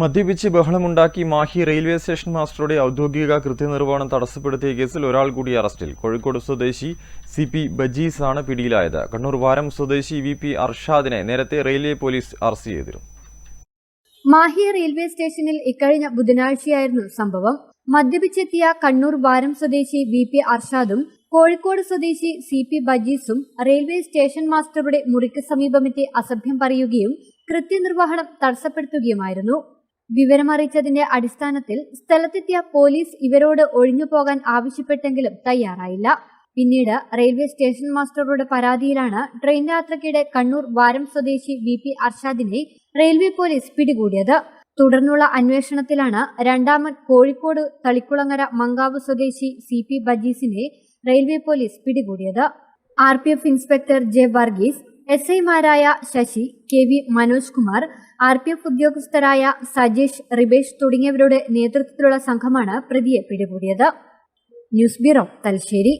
മദ്യപിച്ച് ബഹളമുണ്ടാക്കി Mahe railway station മാസ്റ്ററുടെ ഔദ്യോഗിക കൃത്യനിർവഹണം തടസ്സപ്പെടുത്തിയ കേസിൽ ഒരാൾ കൂടി അറസ്റ്റിൽ. കോഴിക്കോട് സ്വദേശി സി പി ബജീസ് ആണ് പിടിയിലായത്. കണ്ണൂർ വാരം സ്വദേശി വി പി അർഷാദിനെ നേരത്തെ റെയിൽവേ പോലീസ് അറസ്റ്റ് ചെയ്തിരുന്നു. മാഹി റെയിൽവേ സ്റ്റേഷനിൽ ഇക്കഴിഞ്ഞ ബുധനാഴ്ചയായിരുന്നു സംഭവം. മദ്യപിച്ചെത്തിയ കണ്ണൂർ വാരം സ്വദേശി വി പി അർഷാദും കോഴിക്കോട് സ്വദേശി സി പി ബജീസും റെയിൽവേ സ്റ്റേഷൻ മാസ്റ്ററുടെ മുറിക്ക് സമീപമെത്തി അസഭ്യം പറയുകയും കൃത്യനിർവഹണം തടസ്സപ്പെടുത്തുകയുമായിരുന്നു. വിവരമറിയിച്ചതിന്റെ അടിസ്ഥാനത്തിൽ സ്ഥലത്തെത്തിയ പോലീസ് ഇവരോട് ഒഴിഞ്ഞു പോകാൻ ആവശ്യപ്പെട്ടെങ്കിലും തയ്യാറായില്ല. പിന്നീട് റെയിൽവേ സ്റ്റേഷൻ മാസ്റ്ററുടെ പരാതിയിലാണ് ട്രെയിൻ യാത്രക്കിടെ കണ്ണൂർ വാരം സ്വദേശി വി പി അർഷാദിനെ റെയിൽവേ പോലീസ് പിടികൂടിയത്. തുടർന്നുള്ള അന്വേഷണത്തിലാണ് രണ്ടാമൻ കോഴിക്കോട് തളിക്കുളങ്ങര മങ്കാവ് സ്വദേശി സി പി ബജീസിനെ റെയിൽവേ പോലീസ് പിടികൂടിയത്. R P F inspector J Varghese S ഐമാരായ Sasi K V Manoj Kumar R P F ഉദ്യോഗസ്ഥരായ Sajeesh Ribesh തുടങ്ങിയവരുടെ നേതൃത്വത്തിലുള്ള സംഘമാണ് പ്രതിയെ പിടികൂടിയത്. News bureau Thalassery.